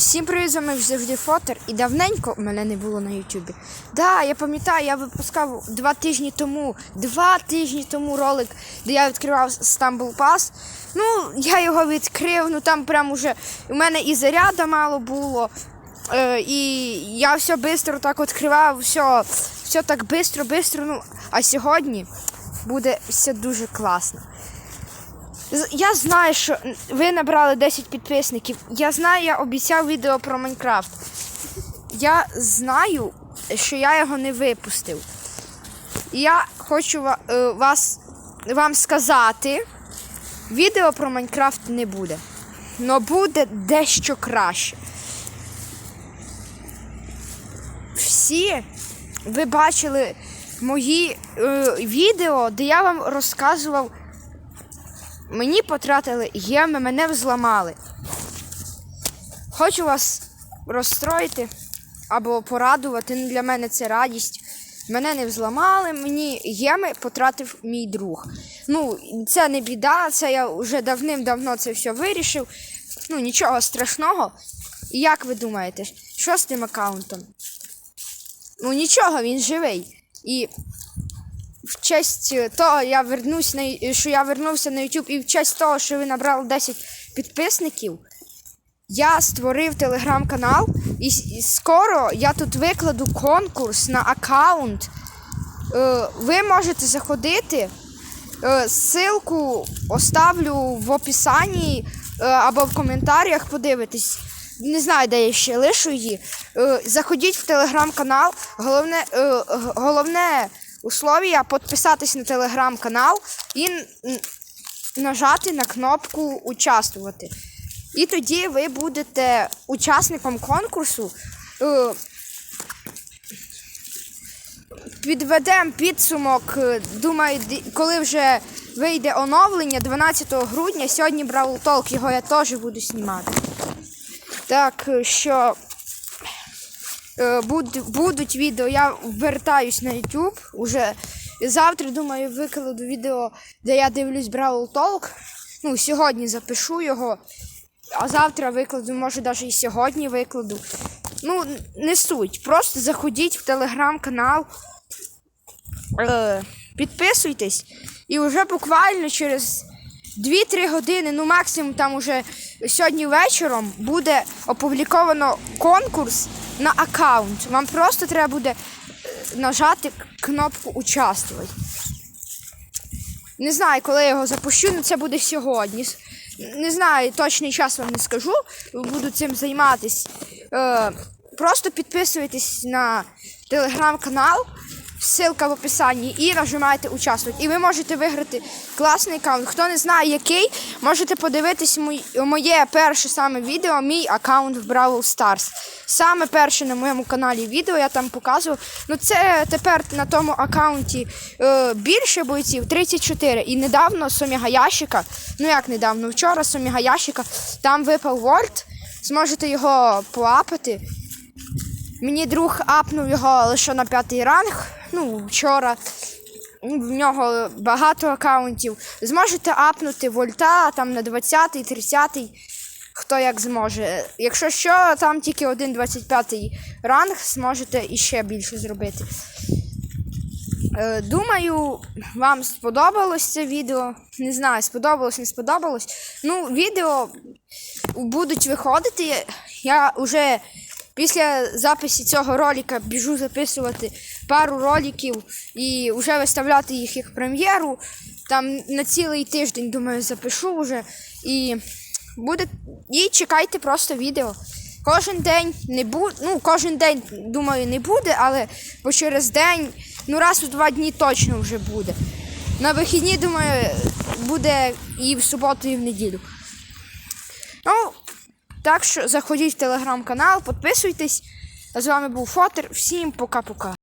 Всім привіт, з вами завжди Фотер. І давненько мене не було на Ютубі. Да, я пам'ятаю, я випускав два тижні тому, два тижні тому ролик, де я відкривав Stumble Pass. Ну, я його відкрив, ну там прям уже у мене і заряда мало було. Е, і я все швидко так відкривав, все, все так швидко, швидко. Ну, а сьогодні буде все дуже класно. Я знаю, що ви набрали 10 підписників. Я знаю, я обіцяв відео про Майнкрафт. Я знаю, що я його не випустив. Я хочу е, вас, вам сказати, відео про Майнкрафт не буде. Но буде дещо краще. Всі ви бачили мої е, відео, де я вам розказував Мені потратили геми, мене взламали. Хочу вас розстроїти або порадувати. Ну, для мене це радість. Мене не взламали, мені геми потратив мій друг. Ну, це не біда, це я вже давним-давно це все вирішив. Ну, нічого страшного. І як ви думаєте, що з тим аккаунтом? Ну нічого, він живий. І в честь е, того, я вернусь на що я вернувся на YouTube, і в честь того, що ви набрали 10 підписників, я створив телеграм-канал, і, скоро я тут викладу конкурс на аккаунт. Е, ви можете заходити. Е, ссылку оставлю в описанні е, або в коментарях подивитись. Не знаю, де я ще лишу її. Е, заходіть в телеграм-канал. Головне, е, головне условія підписатись на телеграм-канал і нажати на кнопку Участвувати. І тоді ви будете учасником конкурсу. Е, Підведемо підсумок. е, Думаю, коли вже вийде оновлення 12 грудня. Сьогодні Бравл Толк, його я теж буду знімати. Так е, що е, будуть відео, я вертаюсь на YouTube. Уже завтра, думаю, викладу відео, де я дивлюсь Бравл Толк. Ну, сьогодні запишу його, а завтра викладу, може навіть і сьогодні викладу. Ну, не суть. Просто заходіть в телеграм-канал, е, підписуйтесь, і вже буквально через 2-3 години, ну максимум там уже сьогодні вечором буде опубліковано конкурс на аккаунт. Вам просто треба буде е, нажати кнопку Участвувати. Не знаю, коли я його запущу, але це буде сьогодні. Не знаю, точний час вам не скажу. Буду цим займатись. Е, просто підписуйтесь на телеграм-канал, ссылка в описанні, і нажимаєте участвувати. І ви можете виграти класний аккаунт. Хто не знає який, можете подивитись моє перше саме відео, мій аккаунт в Бравл Stars. Саме перше на моєму каналі відео я там показував. Ну це тепер на тому аккаунті е, більше бойців 34. І недавно Соміга Ящика, ну як недавно, вчора Соміга Ящика, там випав Вольт. Зможете його поапати. Мені друг апнув його лише на п'ятий ранг. Ну, вчора. В нього багато аккаунтів. Зможете апнути вольта там на 20-й, 30-й, хто як зможе. Якщо що, там тільки один 25-й ранг, зможете іще більше зробити. Е, Думаю, вам сподобалось це відео. Не знаю, сподобалось, не сподобалось. Ну, відео будуть виходити. Я вже після записі цього ролика біжу записувати пару роликів і вже виставляти їх як прем'єру. Там на цілий тиждень, думаю, запишу вже. І буде. І чекайте просто відео. Кожен день не буде, ну кожен день, думаю, не буде, але бо через день, ну раз у два дні точно вже буде. На вихідні, думаю, буде і в суботу, і в неділю. Так що заходіть в телеграм-канал, підписуйтесь. З вами був Фотер. Всім пока-пока.